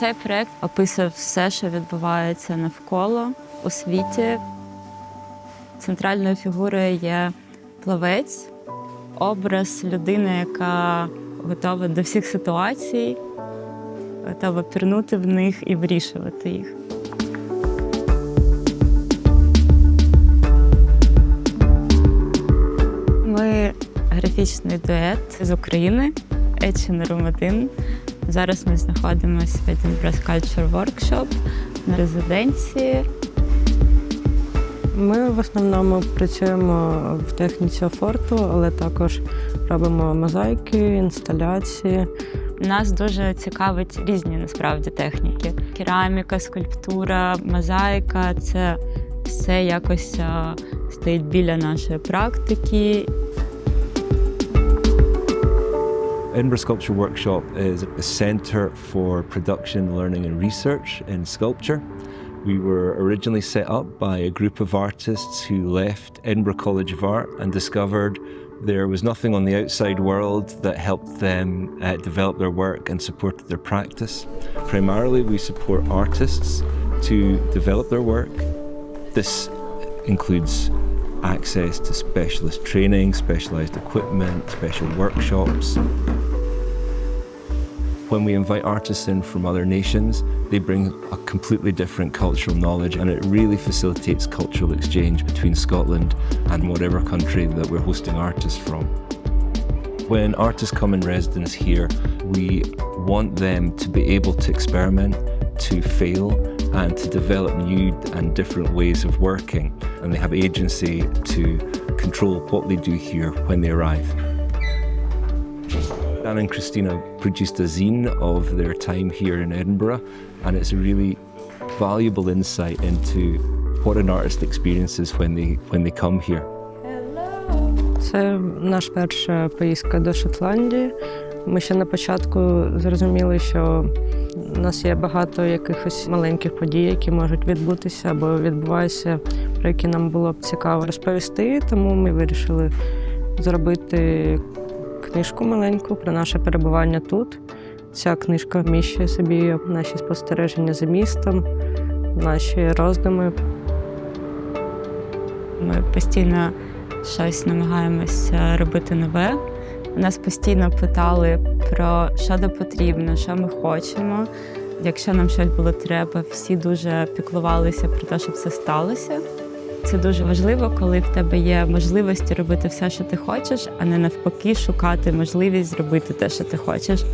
Цей проект описує все, що відбувається навколо у світі. Центральною фігурою є плавець, образ людини, яка готова до всіх ситуацій, готова пірнути в них і вирішувати їх. Ми графічний дует з України, Room 1. Зараз ми знаходимося в Edinburgh Culture Workshop на резиденції. Ми в основному працюємо в техніці офорту, але також робимо мозаїки, інсталяції. Нас дуже цікавить різні насправді техніки: кераміка, скульптура, мозаїка це все якось стоїть біля нашої практики. Edinburgh Sculpture Workshop is a centre for production, learning, and research in sculpture. We were originally set up by a group of artists who left Edinburgh College of Art and discovered there was nothing on the outside world that helped them uh, develop their work and supported their practice. Primarily, we support artists to develop their work. This includes access to specialist training, specialised equipment, special workshops. When we invite artists in from other nations, they bring a completely different cultural knowledge and it really facilitates cultural exchange between Scotland and whatever country that we're hosting artists from. When artists come in residence here, we want them to be able to experiment, to fail, and to develop new and different ways of working. And they have agency to control what they do here when they arrive. Dan and Christina produced a zine of their time here in Edinburgh, and it's a really valuable insight into what an artist experiences when they when they come here. Це наша перша поїздка до Шотландії. Ми ще на початку зрозуміли, що у нас є багато якихось маленьких подій, які можуть відбутися або відбуваються, про які нам було б цікаво розповісти. Тому ми вирішили зробити книжку маленьку про наше перебування тут. Ця книжка вміщує собі наші спостереження за містом, наші роздуми. Ми постійно щось намагаємося робити нове. Нас постійно питали про що нам потрібно, що ми хочемо. Якщо нам щось було треба, всі дуже піклувалися про те, щоб це сталося. Це дуже важливо, коли в тебе є можливості робити все, що ти хочеш, а не навпаки шукати можливість зробити те, що ти хочеш.